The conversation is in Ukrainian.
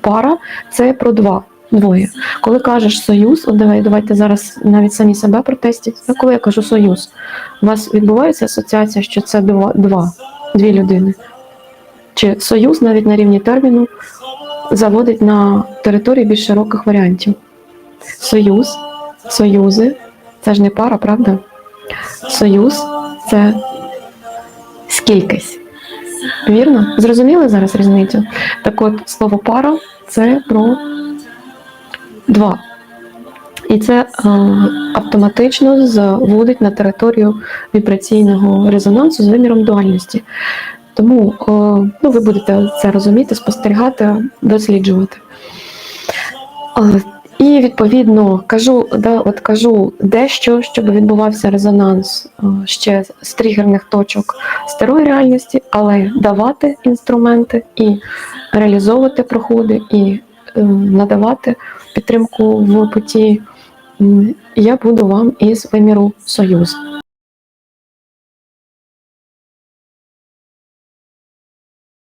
Пара це про два. Двоє. Коли кажеш союз, от давай, давайте зараз навіть самі себе протестіть. Ну, коли я кажу союз, у вас відбувається асоціація, що це два, два дві людини. Чи союз навіть на рівні терміну заводить на території більш широких варіантів. Союз, союзи це ж не пара, правда? Союз це скількись. Вірно? Зрозуміли зараз різницю? Так от слово пара це про два. І це е, автоматично заводить на територію вібраційного резонансу з виміром дуальності. Тому е, ну, ви будете це розуміти, спостерігати, досліджувати. Е, і відповідно кажу, да, от кажу дещо, щоб відбувався резонанс е, ще з тригерних точок старої реальності, але давати інструменти і реалізовувати проходи, і е, надавати підтримку в путі я буду вам із виміру Союз.